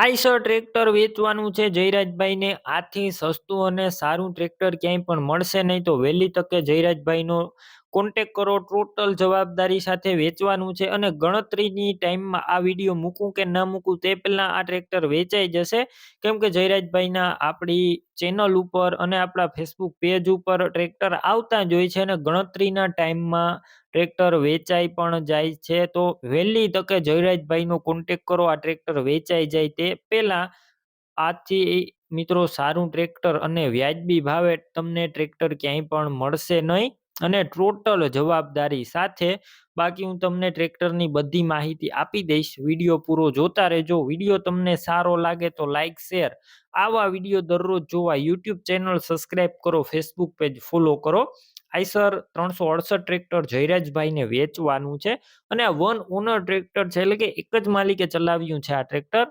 Eicher tractor વેચવાનું છે. જયરાજભાઈને આથી સસ્તું અને સારું ટ્રેક્ટર ક્યાંય પણ મળશે નહીં તો વહેલી તકે જયરાજભાઈનો કોન્ટેક કરો ટોટલ જવાબદારી સાથે વેચવાનું છે અને ગણતરીની ટાઈમમાં આ વીડિયો મૂકું કે ના મૂકું તે પહેલાં આ ટ્રેક્ટર વેચાઈ જશે. કેમ કે જયરાજભાઈના આપણી ચેનલ ઉપર અને આપણા ફેસબુક પેજ ઉપર ટ્રેક્ટર આવતા જ હોય છે અને ગણતરીના ટાઈમમાં ટ્રેક્ટર વેચાઈ પણ જાય છે. તો વહેલી તકે જયરાજભાઈનો કોન્ટેક કરો, આ ટ્રેક્ટર વેચાઈ જાય તે પહેલાં આથી મિત્રો સારું ટ્રેક્ટર અને વ્યાજબી ભાવે તમને ટ્રેક્ટર ક્યાંય પણ મળશે નહીં. અને ટોટલ જવાબદારી સાથે બાકી હું તમને ટ્રેક્ટરની બધી માહિતી આપી દઈશ. વીડિયો પૂરો જોતા રહેજો. વીડિયો તમને સારો લાગે તો લાઇક શેર. આવા વીડિયો દરરોજ જોવા યુટ્યુબ ચેનલ સબસ્ક્રાઈબ કરો, ફેસબુક પેજ ફોલો કરો. આઈસર ત્રણસો અડસઠ ટ્રેક્ટર જયરાજભાઈને વેચવાનું છે અને આ વન ઓનર ટ્રેક્ટર છે એટલે કે એક જ માલિકે ચલાવ્યું છે આ ટ્રેક્ટર.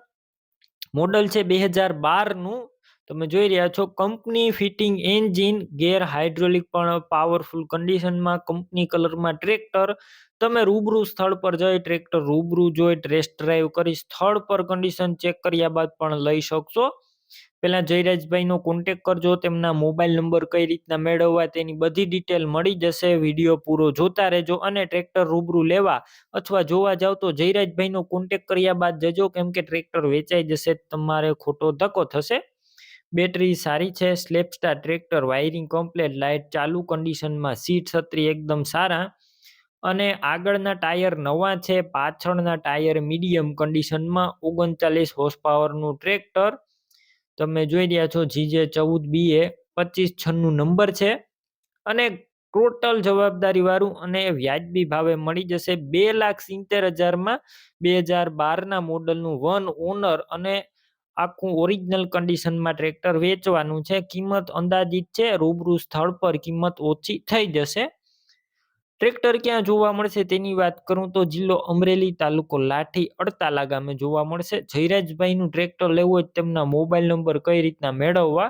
મોડલ છે બે હજાર બારનું. તમે જોઈ રહ્યા છો, company fitting engine, gear hydraulic પણ પાવરફુલ કન્ડિશનમાં કંપની કલરમાં ટ્રેક્ટર. તમે રૂબરૂ સ્થળ પર જઈ ટ્રેક્ટર રૂબરૂ જોઈ ટેસ્ટ ડ્રાઈવ કરી સ્થળ પર કન્ડિશન ચેક કર્યા બાદ પણ લઈ શકશો. પહેલાં જયરાજભાઈનો કોન્ટેક કરજો, તેમના મોબાઈલ નંબર કઈ રીતના મેળવવા તેની બધી ડિટેલ મળી જશે. વીડિયો પૂરો જોતા રહેજો અને ટ્રેક્ટર રૂબરૂ લેવા અથવા જોવા જાવ તો જયરાજભાઈનો કોન્ટેક કર્યા બાદ જજો, કેમ કે ટ્રેક્ટર વેચાઈ જશે, તમારે ખોટો ધક્કો થશે. બેટરી સારી છે સ્લેપસ્ટાર ટ્રેક્ટર, વાયરિંગ કમ્પ્લેટ, લાઇટ ચાલુ કન્ડિશનમાં, સીટ છત્રી એકદમ સારા અને આગળના ટાયર નવા છે, પાછળના ટાયર મીડિયમ કન્ડિશનમાં ઓગણચાલીસ હોર્સ પાવરનું ટ્રેક્ટર. તમે જોઈ રહ્યા છો, જીજે ચૌદ બી એ પચીસ છન્નું નંબર છે અને ટોટલ જવાબદારી વાળું અને વ્યાજબી ભાવે મળી જશે બે લાખ સિત્તેર હજારમાં બે હજાર બારના મોડલનું વન ઓનર અને આખું ઓરિજિનલ કન્ડિશનમાં ટ્રેક્ટર વેચવાનું છે. કિંમત અંદાજિત છે, રૂબરૂ સ્થળ પર કિંમત ઓછી થઈ જશે. ટ્રેક્ટર ક્યાં જોવા મળશે તેની વાત કરું તો જિલ્લો અમરેલી તાલુકો લાઠી અડતાલા ગામે જોવા મળશે. જયરાજભાઈનું ટ્રેક્ટર લેવું હોય તેમના મોબાઈલ નંબર કઈ રીતના મેળવવા?